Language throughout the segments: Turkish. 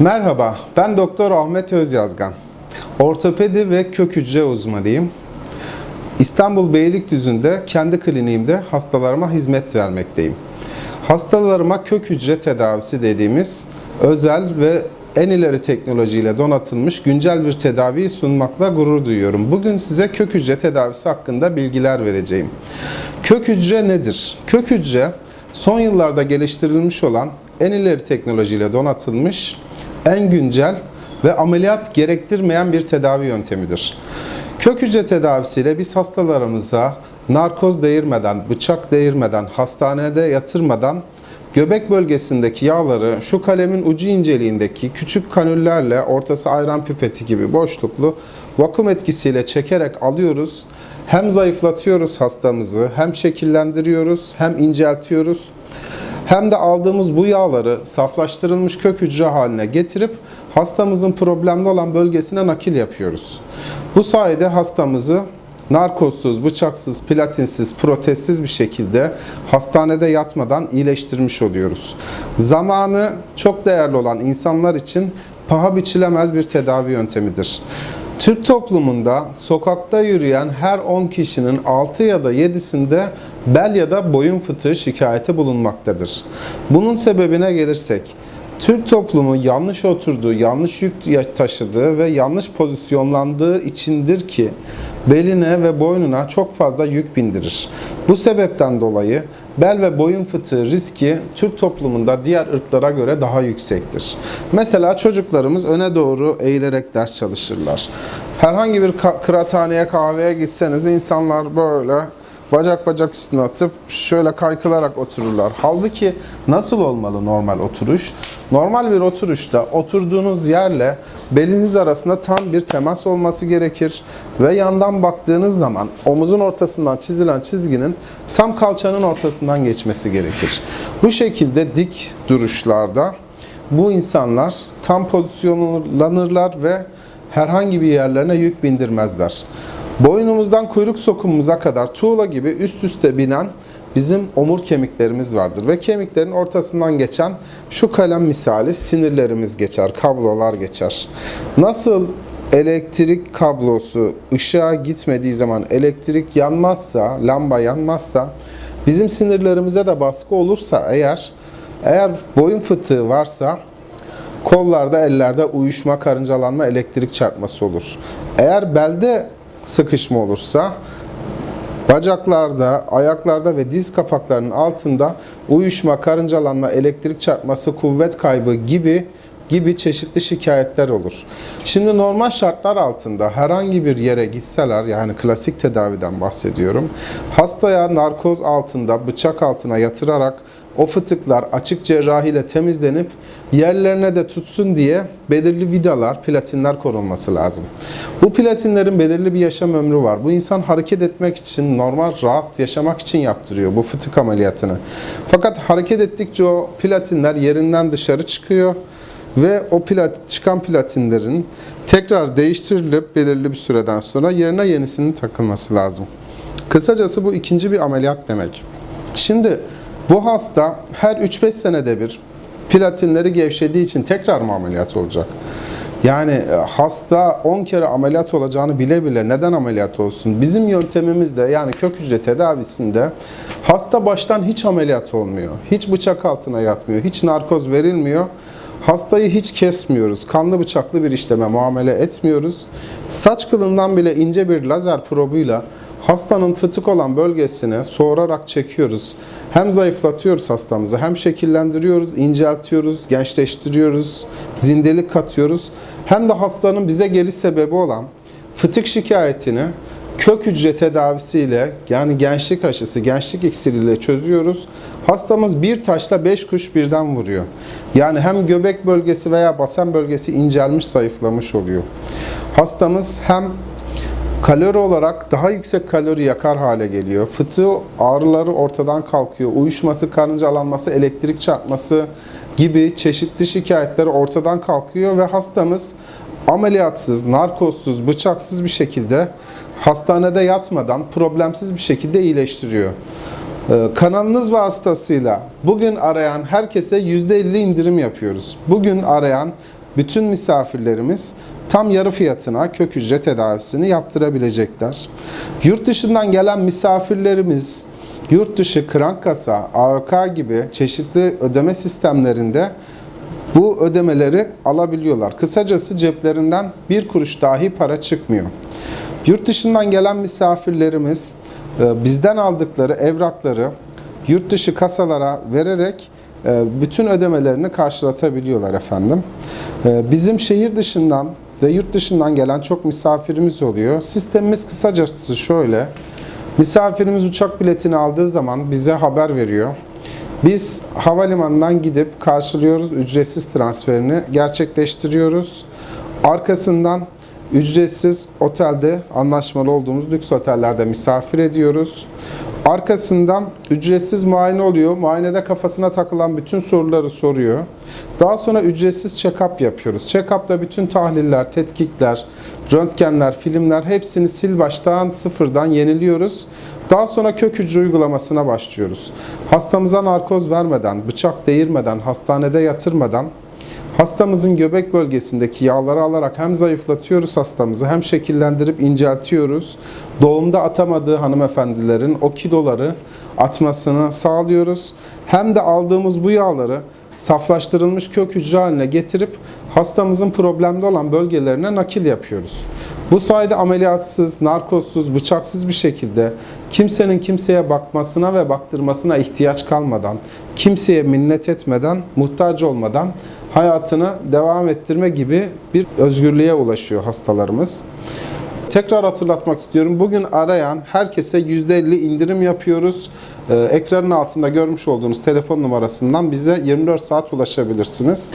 Merhaba, ben Doktor Ahmet Özyazgan. Ortopedi ve kök hücre uzmanıyım. İstanbul Beylikdüzü'nde kendi kliniğimde hastalarıma hizmet vermekteyim. Hastalarıma kök hücre tedavisi dediğimiz özel ve en ileri teknolojiyle donatılmış güncel bir tedaviyi sunmakla gurur duyuyorum. Bugün size kök hücre tedavisi hakkında bilgiler vereceğim. Kök hücre nedir? Kök hücre son yıllarda geliştirilmiş olan en ileri teknolojiyle donatılmış en güncel ve ameliyat gerektirmeyen bir tedavi yöntemidir. Kök hücre tedavisiyle biz hastalarımıza narkoz değirmeden, bıçak değirmeden, hastanede yatırmadan göbek bölgesindeki yağları şu kalemin ucu inceliğindeki küçük kanüllerle ortası ayran pipeti gibi boşluklu vakum etkisiyle çekerek alıyoruz. Hem zayıflatıyoruz hastamızı, hem şekillendiriyoruz, hem inceltiyoruz. Hem de aldığımız bu yağları saflaştırılmış kök hücre haline getirip hastamızın problemli olan bölgesine nakil yapıyoruz. Bu sayede hastamızı narkozsuz, bıçaksız, platinsiz, protezsiz bir şekilde hastanede yatmadan iyileştirmiş oluyoruz. Zamanı çok değerli olan insanlar için paha biçilemez bir tedavi yöntemidir. Türk toplumunda sokakta yürüyen her 10 kişinin 6 ya da 7'sinde bel ya da boyun fıtığı şikayeti bulunmaktadır. Bunun sebebine gelirsek, Türk toplumu yanlış oturduğu, yanlış yük taşıdığı ve yanlış pozisyonlandığı içindir ki beline ve boynuna çok fazla yük bindirir. Bu sebepten dolayı bel ve boyun fıtığı riski Türk toplumunda diğer ırklara göre daha yüksektir. Mesela çocuklarımız öne doğru eğilerek ders çalışırlar. Herhangi bir kıraathaneye kahveye gitseniz insanlar böyle bacak bacak üstüne atıp şöyle kaykılarak otururlar. Halbuki nasıl olmalı normal oturuş? Normal bir oturuşta oturduğunuz yerle beliniz arasında tam bir temas olması gerekir ve yandan baktığınız zaman omuzun ortasından çizilen çizginin tam kalçanın ortasından geçmesi gerekir. Bu şekilde dik duruşlarda bu insanlar tam pozisyonlanırlar ve herhangi bir yerlerine yük bindirmezler. Boynumuzdan kuyruk sokumumuza kadar tuğla gibi üst üste binen bizim omur kemiklerimiz vardır ve kemiklerin ortasından geçen şu kalem misali sinirlerimiz geçer, kablolar geçer. Nasıl elektrik kablosu ışığa gitmediği zaman elektrik yanmazsa, lamba yanmazsa bizim sinirlerimize de baskı olursa eğer eğer boyun fıtığı varsa kollarda, ellerde uyuşma, karıncalanma, elektrik çarpması olur. Eğer belde sıkışma olursa bacaklarda, ayaklarda ve diz kapaklarının altında uyuşma, karıncalanma, elektrik çarpması, kuvvet kaybı gibi gibi çeşitli şikayetler olur. Şimdi normal şartlar altında herhangi bir yere gitseler yani klasik tedaviden bahsediyorum. Hastaya narkoz altında bıçak altına yatırarak o fıtıklar açık cerrahiyle temizlenip yerlerine de tutsun diye belirli vidalar, platinler konulması lazım. Bu platinlerin belirli bir yaşam ömrü var. Bu insan hareket etmek için, normal rahat yaşamak için yaptırıyor bu fıtık ameliyatını. Fakat hareket ettikçe o platinler yerinden dışarı çıkıyor ve o plat, çıkan platinlerin tekrar değiştirilip belirli bir süreden sonra yerine yenisinin takılması lazım. Kısacası bu ikinci bir ameliyat demek. Şimdi bu hasta her 3-5 senede bir platinleri gevşediği için tekrar mı ameliyat olacak? Yani e, hasta 10 kere ameliyat olacağını bile bile neden ameliyat olsun? Bizim yöntemimizde yani kök hücre tedavisinde hasta baştan hiç ameliyat olmuyor. Hiç bıçak altına yatmıyor. Hiç narkoz verilmiyor. Hastayı hiç kesmiyoruz. Kanlı bıçaklı bir işleme muamele etmiyoruz. Saç kılından bile ince bir lazer probuyla hastanın fıtık olan bölgesini soğurarak çekiyoruz. Hem zayıflatıyoruz hastamızı, hem şekillendiriyoruz, inceltiyoruz, gençleştiriyoruz, zindelik katıyoruz. Hem de hastanın bize geliş sebebi olan fıtık şikayetini kök hücre tedavisiyle yani gençlik aşısı, gençlik iksiriyle çözüyoruz. Hastamız bir taşla beş kuş birden vuruyor. Yani hem göbek bölgesi veya basen bölgesi incelmiş, zayıflamış oluyor. Hastamız hem kalori olarak daha yüksek kalori yakar hale geliyor. Fıtığı ağrıları ortadan kalkıyor. Uyuşması, karıncalanması, elektrik çarpması gibi çeşitli şikayetler ortadan kalkıyor ve hastamız ameliyatsız, narkozsuz, bıçaksız bir şekilde hastanede yatmadan problemsiz bir şekilde iyileştiriyor. Ee, Kanalınız vasıtasıyla bugün arayan herkese %50 indirim yapıyoruz. Bugün arayan bütün misafirlerimiz tam yarı fiyatına kök hücre tedavisini yaptırabilecekler. Yurt dışından gelen misafirlerimiz yurt dışı krank kasa, AOK gibi çeşitli ödeme sistemlerinde bu ödemeleri alabiliyorlar. Kısacası ceplerinden bir kuruş dahi para çıkmıyor. Yurt dışından gelen misafirlerimiz e, bizden aldıkları evrakları yurt dışı kasalara vererek e, bütün ödemelerini karşılatabiliyorlar efendim. E, Bizim şehir dışından ve yurt dışından gelen çok misafirimiz oluyor. Sistemimiz kısacası şöyle. Misafirimiz uçak biletini aldığı zaman bize haber veriyor. Biz havalimanından gidip karşılıyoruz, ücretsiz transferini gerçekleştiriyoruz. Arkasından ücretsiz otelde anlaşmalı olduğumuz lüks otellerde misafir ediyoruz. Arkasından ücretsiz muayene oluyor. Muayenede kafasına takılan bütün soruları soruyor. Daha sonra ücretsiz check-up yapıyoruz. Check-up'ta bütün tahliller, tetkikler, röntgenler, filmler hepsini sil baştan sıfırdan yeniliyoruz. Daha sonra kök hücre uygulamasına başlıyoruz. Hastamıza narkoz vermeden, bıçak değirmeden, hastanede yatırmadan Hastamızın göbek bölgesindeki yağları alarak hem zayıflatıyoruz hastamızı hem şekillendirip inceltiyoruz. Doğumda atamadığı hanımefendilerin o kiloları atmasını sağlıyoruz. Hem de aldığımız bu yağları saflaştırılmış kök hücre haline getirip hastamızın problemli olan bölgelerine nakil yapıyoruz. Bu sayede ameliyatsız, narkozsuz, bıçaksız bir şekilde kimsenin kimseye bakmasına ve baktırmasına ihtiyaç kalmadan, kimseye minnet etmeden, muhtaç olmadan hayatını devam ettirme gibi bir özgürlüğe ulaşıyor hastalarımız. Tekrar hatırlatmak istiyorum. Bugün arayan herkese %50 indirim yapıyoruz. Ee, ekranın altında görmüş olduğunuz telefon numarasından bize 24 saat ulaşabilirsiniz.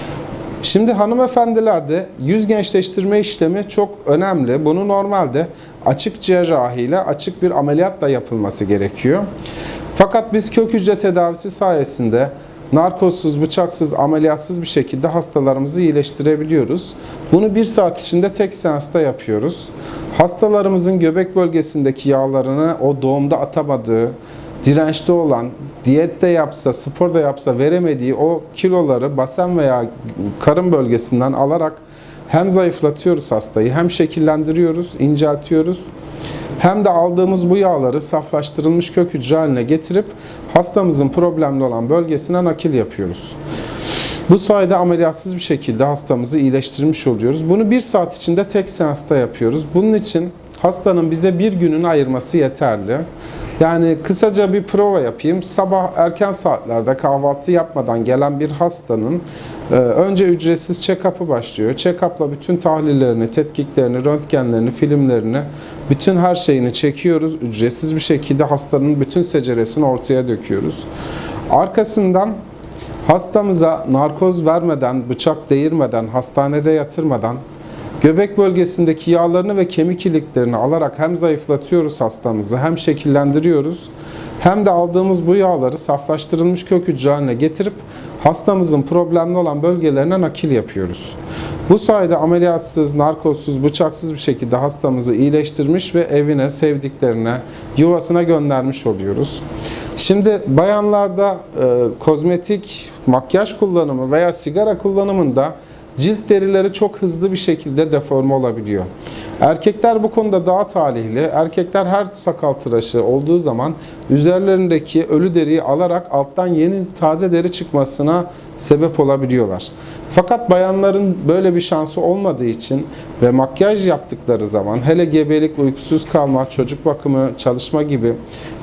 Şimdi hanımefendilerde yüz gençleştirme işlemi çok önemli. Bunu normalde açık cerrahi ile açık bir ameliyatla yapılması gerekiyor. Fakat biz kök hücre tedavisi sayesinde narkozsuz, bıçaksız, ameliyatsız bir şekilde hastalarımızı iyileştirebiliyoruz. Bunu bir saat içinde tek seansta yapıyoruz. Hastalarımızın göbek bölgesindeki yağlarını o doğumda atamadığı, dirençli olan, diyette yapsa, spor da yapsa veremediği o kiloları basen veya karın bölgesinden alarak hem zayıflatıyoruz hastayı, hem şekillendiriyoruz, inceltiyoruz. Hem de aldığımız bu yağları saflaştırılmış kök hücre haline getirip hastamızın problemli olan bölgesine nakil yapıyoruz. Bu sayede ameliyatsız bir şekilde hastamızı iyileştirmiş oluyoruz. Bunu bir saat içinde tek seansta yapıyoruz. Bunun için hastanın bize bir gününü ayırması yeterli. Yani kısaca bir prova yapayım. Sabah erken saatlerde kahvaltı yapmadan gelen bir hastanın e, önce ücretsiz check-up'ı başlıyor. Check-up'la bütün tahlillerini, tetkiklerini, röntgenlerini, filmlerini, bütün her şeyini çekiyoruz. Ücretsiz bir şekilde hastanın bütün seceresini ortaya döküyoruz. Arkasından hastamıza narkoz vermeden, bıçak değirmeden, hastanede yatırmadan Göbek bölgesindeki yağlarını ve kemik iliklerini alarak hem zayıflatıyoruz hastamızı hem şekillendiriyoruz. Hem de aldığımız bu yağları saflaştırılmış kök hücre haline getirip hastamızın problemli olan bölgelerine nakil yapıyoruz. Bu sayede ameliyatsız, narkozsuz, bıçaksız bir şekilde hastamızı iyileştirmiş ve evine, sevdiklerine, yuvasına göndermiş oluyoruz. Şimdi bayanlarda e, kozmetik, makyaj kullanımı veya sigara kullanımında cilt derileri çok hızlı bir şekilde deforme olabiliyor. Erkekler bu konuda daha talihli. Erkekler her sakal tıraşı olduğu zaman üzerlerindeki ölü deriyi alarak alttan yeni taze deri çıkmasına sebep olabiliyorlar. Fakat bayanların böyle bir şansı olmadığı için ve makyaj yaptıkları zaman hele gebelik, uykusuz kalma, çocuk bakımı, çalışma gibi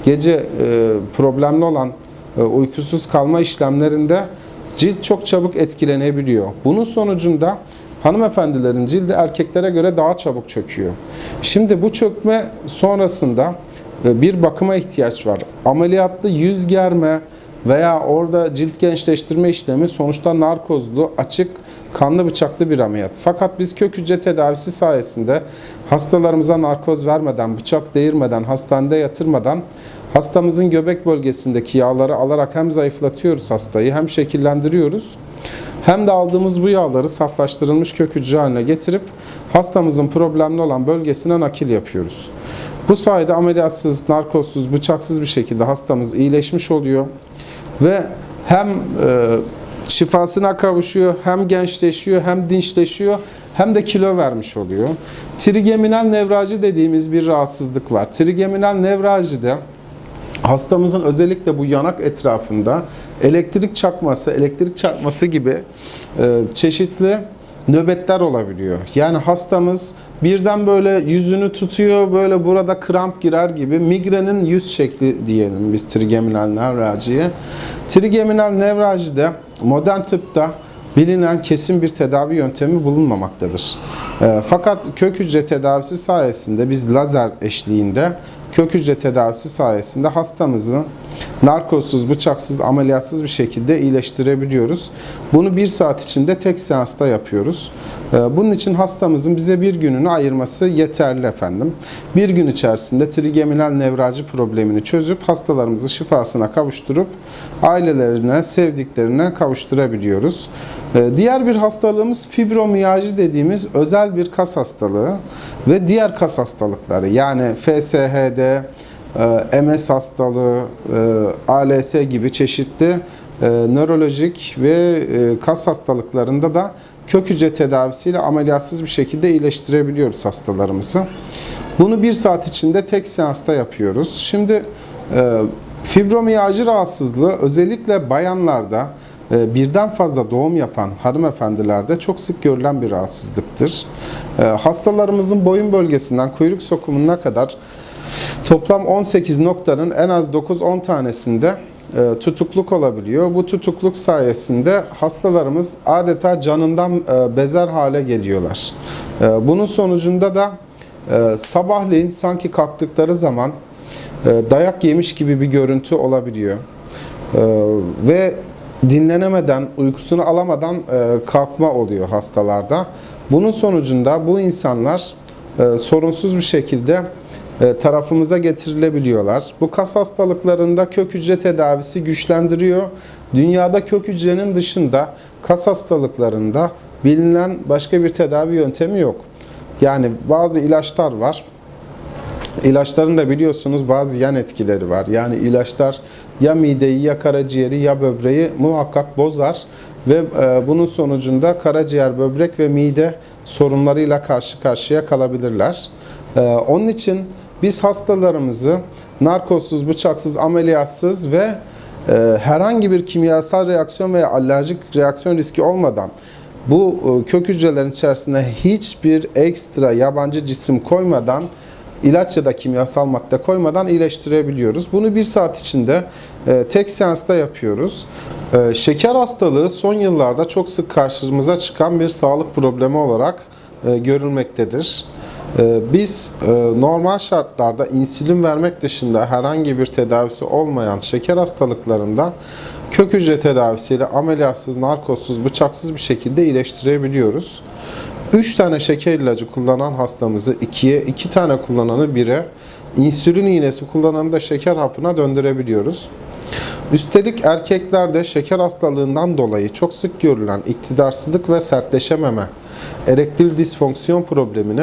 gece e, problemli olan e, uykusuz kalma işlemlerinde cilt çok çabuk etkilenebiliyor. Bunun sonucunda hanımefendilerin cildi erkeklere göre daha çabuk çöküyor. Şimdi bu çökme sonrasında e, bir bakıma ihtiyaç var. Ameliyatlı yüz germe veya orada cilt gençleştirme işlemi sonuçta narkozlu, açık, kanlı bıçaklı bir ameliyat. Fakat biz kök hücre tedavisi sayesinde hastalarımıza narkoz vermeden, bıçak değirmeden, hastanede yatırmadan Hastamızın göbek bölgesindeki yağları alarak hem zayıflatıyoruz hastayı hem şekillendiriyoruz. Hem de aldığımız bu yağları saflaştırılmış kök hücre haline getirip hastamızın problemli olan bölgesine nakil yapıyoruz. Bu sayede ameliyatsız, narkozsuz, bıçaksız bir şekilde hastamız iyileşmiş oluyor ve hem e, şifasına kavuşuyor, hem gençleşiyor, hem dinçleşiyor, hem de kilo vermiş oluyor. Trigeminal nevralji dediğimiz bir rahatsızlık var. Trigeminal nevraljide hastamızın özellikle bu yanak etrafında elektrik çakması, elektrik çarpması gibi e, çeşitli nöbetler olabiliyor. Yani hastamız birden böyle yüzünü tutuyor, böyle burada kramp girer gibi migrenin yüz şekli diyelim biz trigeminal nevraljiye. Trigeminal nevraljide modern tıpta bilinen kesin bir tedavi yöntemi bulunmamaktadır. E, fakat kök hücre tedavisi sayesinde biz lazer eşliğinde kök hücre tedavisi sayesinde hastamızı narkozsuz, bıçaksız, ameliyatsız bir şekilde iyileştirebiliyoruz. Bunu bir saat içinde tek seansta yapıyoruz. Ee, Bunun için hastamızın bize bir gününü ayırması yeterli efendim. Bir gün içerisinde trigeminal nevralji problemini çözüp hastalarımızı şifasına kavuşturup ailelerine, sevdiklerine kavuşturabiliyoruz. Ee, Diğer bir hastalığımız fibromiyalji dediğimiz özel bir kas hastalığı ve diğer kas hastalıkları yani FSHD, e, MS hastalığı, e, ALS gibi çeşitli e, nörolojik ve kas hastalıklarında da kök hücre tedavisiyle ameliyatsız bir şekilde iyileştirebiliyoruz hastalarımızı. Bunu bir saat içinde tek seansta yapıyoruz. Şimdi fibromiyalji rahatsızlığı özellikle bayanlarda birden fazla doğum yapan hanımefendilerde çok sık görülen bir rahatsızlıktır. Hastalarımızın boyun bölgesinden kuyruk sokumuna kadar Toplam 18 noktanın en az 9-10 tanesinde e, tutukluk olabiliyor. Bu tutukluk sayesinde hastalarımız adeta canından e, bezer hale geliyorlar. E, Bunun sonucunda da sabahleyin sanki kalktıkları zaman dayak yemiş gibi bir görüntü olabiliyor. Ve dinlenemeden, uykusunu alamadan kalkma oluyor hastalarda. Bunun sonucunda bu insanlar sorunsuz bir şekilde tarafımıza getirilebiliyorlar. Bu kas hastalıklarında kök hücre tedavisi güçlendiriyor. Dünyada kök hücrenin dışında kas hastalıklarında bilinen başka bir tedavi yöntemi yok. Yani bazı ilaçlar var. İlaçların da biliyorsunuz bazı yan etkileri var. Yani ilaçlar ya mideyi ya karaciğeri ya böbreği muhakkak bozar ve e, bunun sonucunda karaciğer, böbrek ve mide sorunlarıyla karşı karşıya kalabilirler. E, onun için biz hastalarımızı narkozsuz, bıçaksız, ameliyatsız ve e, herhangi bir kimyasal reaksiyon veya alerjik reaksiyon riski olmadan bu e, kök hücrelerin içerisine hiçbir ekstra yabancı cisim koymadan ilaç ya da kimyasal madde koymadan iyileştirebiliyoruz. Bunu bir saat içinde e, tek seansta yapıyoruz. E, şeker hastalığı son yıllarda çok sık karşımıza çıkan bir sağlık problemi olarak e, görülmektedir. E, biz e, normal şartlarda insülin vermek dışında herhangi bir tedavisi olmayan şeker hastalıklarında kök hücre tedavisiyle ameliyatsız, narkozsuz, bıçaksız bir şekilde iyileştirebiliyoruz. 3 tane şeker ilacı kullanan hastamızı 2'ye, 2 tane kullananı 1'e, insülin iğnesi kullananı da şeker hapına döndürebiliyoruz. Üstelik erkeklerde şeker hastalığından dolayı çok sık görülen iktidarsızlık ve sertleşememe, erektil disfonksiyon problemini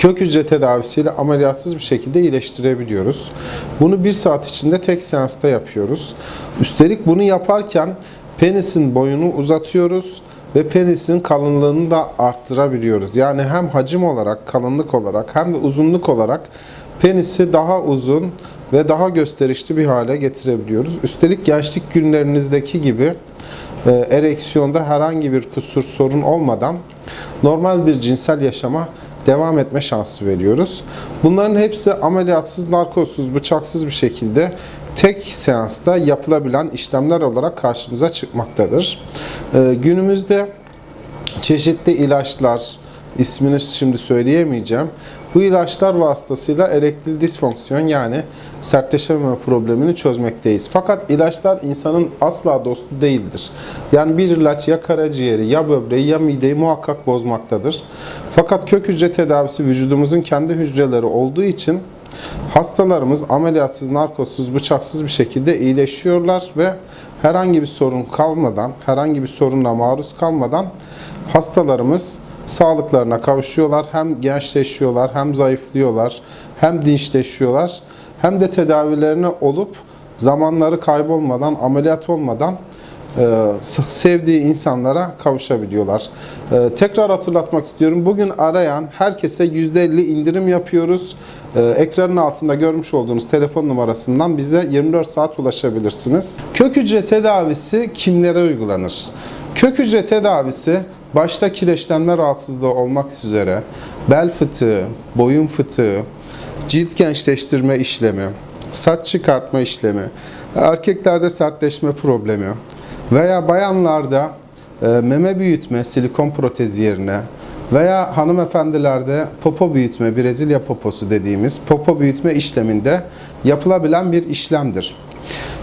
kök hücre tedavisiyle ameliyatsız bir şekilde iyileştirebiliyoruz. Bunu bir saat içinde tek seansta yapıyoruz. Üstelik bunu yaparken penisin boyunu uzatıyoruz ve penisin kalınlığını da arttırabiliyoruz. Yani hem hacim olarak, kalınlık olarak hem de uzunluk olarak penisi daha uzun ve daha gösterişli bir hale getirebiliyoruz. Üstelik gençlik günlerinizdeki gibi e, ereksiyonda herhangi bir kusur, sorun olmadan normal bir cinsel yaşama devam etme şansı veriyoruz. Bunların hepsi ameliyatsız, narkozsuz, bıçaksız bir şekilde tek seansta yapılabilen işlemler olarak karşımıza çıkmaktadır. Ee, günümüzde çeşitli ilaçlar, ismini şimdi söyleyemeyeceğim. Bu ilaçlar vasıtasıyla erektil disfonksiyon yani sertleşememe problemini çözmekteyiz. Fakat ilaçlar insanın asla dostu değildir. Yani bir ilaç ya karaciğeri ya böbreği ya mideyi muhakkak bozmaktadır. Fakat kök hücre tedavisi vücudumuzun kendi hücreleri olduğu için hastalarımız ameliyatsız, narkozsuz, bıçaksız bir şekilde iyileşiyorlar ve herhangi bir sorun kalmadan, herhangi bir sorunla maruz kalmadan hastalarımız sağlıklarına kavuşuyorlar. Hem gençleşiyorlar, hem zayıflıyorlar, hem dinçleşiyorlar. Hem de tedavilerine olup zamanları kaybolmadan, ameliyat olmadan e, sevdiği insanlara kavuşabiliyorlar. E, tekrar hatırlatmak istiyorum. Bugün arayan herkese %50 indirim yapıyoruz. E, ekranın altında görmüş olduğunuz telefon numarasından bize 24 saat ulaşabilirsiniz. Kök hücre tedavisi kimlere uygulanır? Kök hücre tedavisi başta kireçlenme rahatsızlığı olmak üzere bel fıtığı, boyun fıtığı, cilt gençleştirme işlemi, saç çıkartma işlemi, erkeklerde sertleşme problemi veya bayanlarda e, meme büyütme silikon protezi yerine veya hanımefendilerde popo büyütme, Brezilya poposu dediğimiz popo büyütme işleminde yapılabilen bir işlemdir.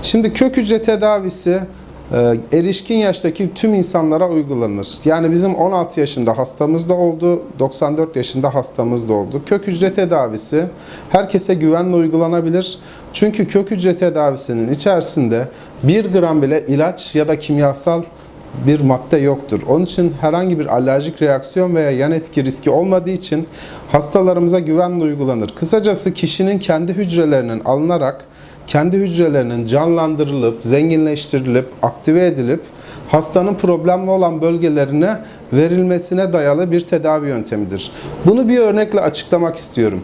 Şimdi kök hücre tedavisi erişkin yaştaki tüm insanlara uygulanır. Yani bizim 16 yaşında hastamız da oldu, 94 yaşında hastamız da oldu. Kök hücre tedavisi herkese güvenle uygulanabilir. Çünkü kök hücre tedavisinin içerisinde 1 gram bile ilaç ya da kimyasal bir madde yoktur. Onun için herhangi bir alerjik reaksiyon veya yan etki riski olmadığı için hastalarımıza güvenle uygulanır. Kısacası kişinin kendi hücrelerinin alınarak kendi hücrelerinin canlandırılıp, zenginleştirilip, aktive edilip hastanın problemli olan bölgelerine verilmesine dayalı bir tedavi yöntemidir. Bunu bir örnekle açıklamak istiyorum.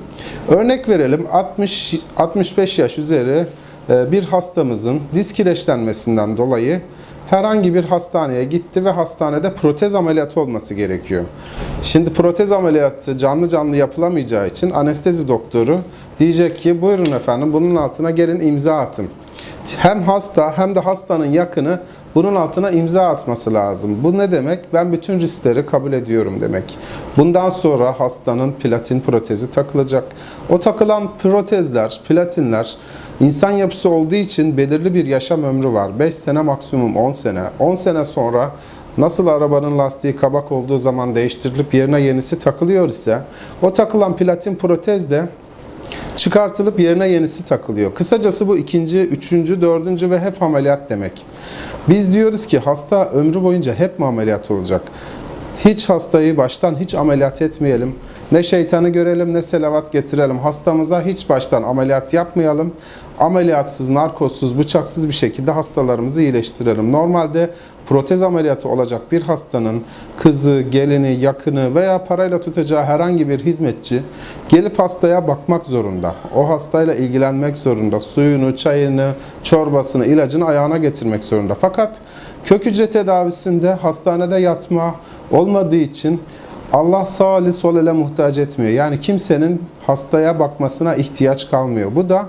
Örnek verelim 60 65 yaş üzeri e, bir hastamızın disk kireçlenmesinden dolayı herhangi bir hastaneye gitti ve hastanede protez ameliyatı olması gerekiyor. Şimdi protez ameliyatı canlı canlı yapılamayacağı için anestezi doktoru diyecek ki buyurun efendim bunun altına gelin imza atın. Hem hasta hem de hastanın yakını bunun altına imza atması lazım. Bu ne demek? Ben bütün riskleri kabul ediyorum demek. Bundan sonra hastanın platin protezi takılacak. O takılan protezler, platinler insan yapısı olduğu için belirli bir yaşam ömrü var. 5 sene maksimum 10 sene. 10 sene sonra Nasıl arabanın lastiği kabak olduğu zaman değiştirilip yerine yenisi takılıyor ise o takılan platin protez de çıkartılıp yerine yenisi takılıyor. Kısacası bu ikinci, üçüncü, dördüncü ve hep ameliyat demek. Biz diyoruz ki hasta ömrü boyunca hep mi ameliyat olacak? Hiç hastayı baştan hiç ameliyat etmeyelim. Ne şeytanı görelim ne selavat getirelim. Hastamıza hiç baştan ameliyat yapmayalım. Ameliyatsız, narkozsuz, bıçaksız bir şekilde hastalarımızı iyileştirelim. Normalde protez ameliyatı olacak bir hastanın kızı, gelini, yakını veya parayla tutacağı herhangi bir hizmetçi gelip hastaya bakmak zorunda. O hastayla ilgilenmek zorunda. Suyunu, çayını, çorbasını, ilacını ayağına getirmek zorunda. Fakat kök hücre tedavisinde hastanede yatma olmadığı için Allah sağ eli sol ele muhtaç etmiyor. Yani kimsenin hastaya bakmasına ihtiyaç kalmıyor. Bu da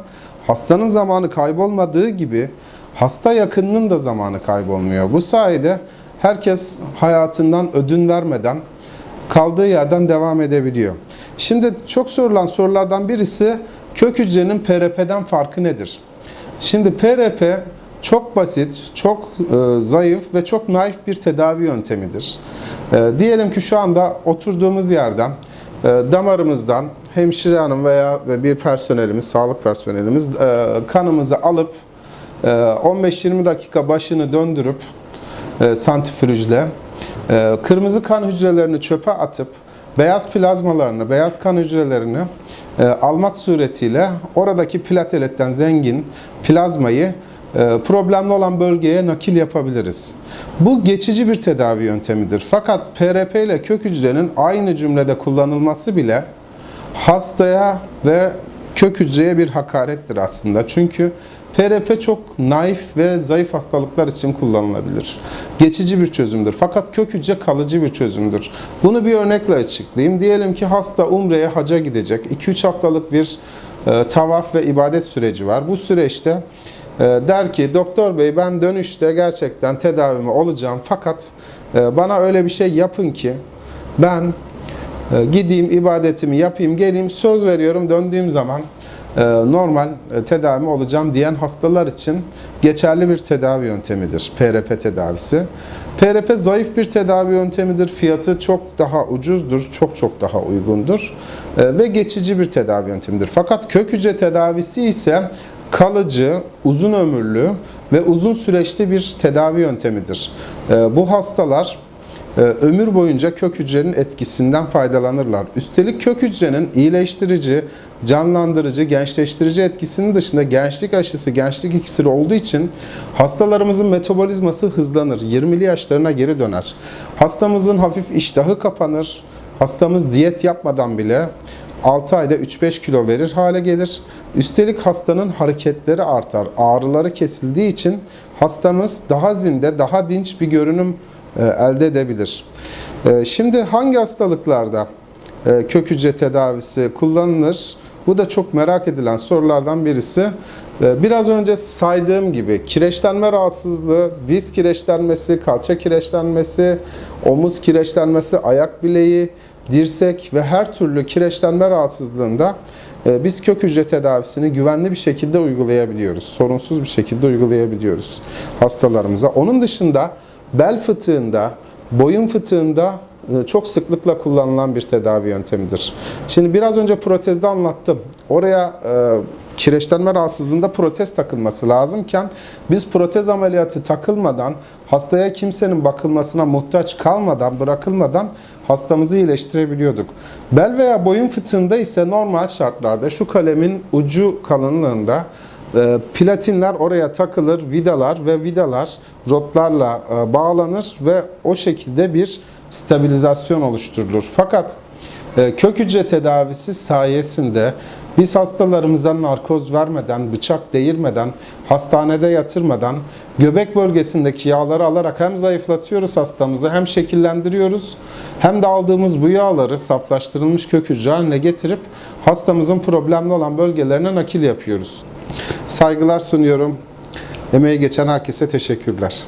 hastanın zamanı kaybolmadığı gibi hasta yakınının da zamanı kaybolmuyor. Bu sayede herkes hayatından ödün vermeden kaldığı yerden devam edebiliyor. Şimdi çok sorulan sorulardan birisi kök hücrenin PRP'den farkı nedir? Şimdi PRP çok basit, çok e, zayıf ve çok naif bir tedavi yöntemidir. E, diyelim ki şu anda oturduğumuz yerden e, damarımızdan hemşire hanım veya bir personelimiz, sağlık personelimiz e, kanımızı alıp e, 15-20 dakika başını döndürüp e, santrifüjle e, kırmızı kan hücrelerini çöpe atıp beyaz plazmalarını, beyaz kan hücrelerini e, almak suretiyle oradaki plateletten zengin plazmayı problemli olan bölgeye nakil yapabiliriz. Bu geçici bir tedavi yöntemidir. Fakat PRP ile kök hücrenin aynı cümlede kullanılması bile hastaya ve kök hücreye bir hakarettir aslında. Çünkü PRP çok naif ve zayıf hastalıklar için kullanılabilir. Geçici bir çözümdür. Fakat kök hücre kalıcı bir çözümdür. Bunu bir örnekle açıklayayım. Diyelim ki hasta Umre'ye haca gidecek. 2-3 haftalık bir e, tavaf ve ibadet süreci var. Bu süreçte der ki doktor bey ben dönüşte gerçekten tedavimi olacağım fakat e, bana öyle bir şey yapın ki ben e, gideyim ibadetimi yapayım geleyim söz veriyorum döndüğüm zaman e, normal tedavimi olacağım diyen hastalar için geçerli bir tedavi yöntemidir PRP tedavisi. PRP zayıf bir tedavi yöntemidir. Fiyatı çok daha ucuzdur, çok çok daha uygundur ve geçici bir tedavi yöntemidir. Fakat kök hücre tedavisi ise kalıcı, uzun ömürlü ve uzun süreçli bir tedavi yöntemidir. E, Bu hastalar e, ömür boyunca kök hücrenin etkisinden faydalanırlar. Üstelik kök hücrenin iyileştirici, canlandırıcı, gençleştirici etkisinin dışında gençlik aşısı, gençlik iksiri olduğu için hastalarımızın metabolizması hızlanır. 20'li yaşlarına geri döner. Hastamızın hafif iştahı kapanır. Hastamız diyet yapmadan bile 6 ayda 3-5 kilo verir hale gelir. Üstelik hastanın hareketleri artar. Ağrıları kesildiği için hastamız daha zinde, daha dinç bir görünüm e, elde edebilir. E, Şimdi hangi hastalıklarda e, kök hücre tedavisi kullanılır? Bu da çok merak edilen sorulardan birisi. Biraz önce saydığım gibi kireçlenme rahatsızlığı, diz kireçlenmesi, kalça kireçlenmesi, omuz kireçlenmesi, ayak bileği, dirsek ve her türlü kireçlenme rahatsızlığında e, biz kök hücre tedavisini güvenli bir şekilde uygulayabiliyoruz. Sorunsuz bir şekilde uygulayabiliyoruz hastalarımıza. Onun dışında bel fıtığında, boyun fıtığında e, çok sıklıkla kullanılan bir tedavi yöntemidir. Şimdi biraz önce protezde anlattım. Oraya e, kireçlenme rahatsızlığında protez takılması lazımken biz protez ameliyatı takılmadan hastaya kimsenin bakılmasına muhtaç kalmadan bırakılmadan hastamızı iyileştirebiliyorduk. Bel veya boyun fıtığında ise normal şartlarda şu kalemin ucu kalınlığında e, platinler oraya takılır, vidalar ve vidalar rotlarla e, bağlanır ve o şekilde bir stabilizasyon oluşturulur. Fakat e, kök hücre tedavisi sayesinde biz hastalarımıza narkoz vermeden, bıçak değirmeden, hastanede yatırmadan göbek bölgesindeki yağları alarak hem zayıflatıyoruz hastamızı hem şekillendiriyoruz hem de aldığımız bu yağları saflaştırılmış kök hücre haline getirip hastamızın problemli olan bölgelerine nakil yapıyoruz. Saygılar sunuyorum. Emeği geçen herkese teşekkürler.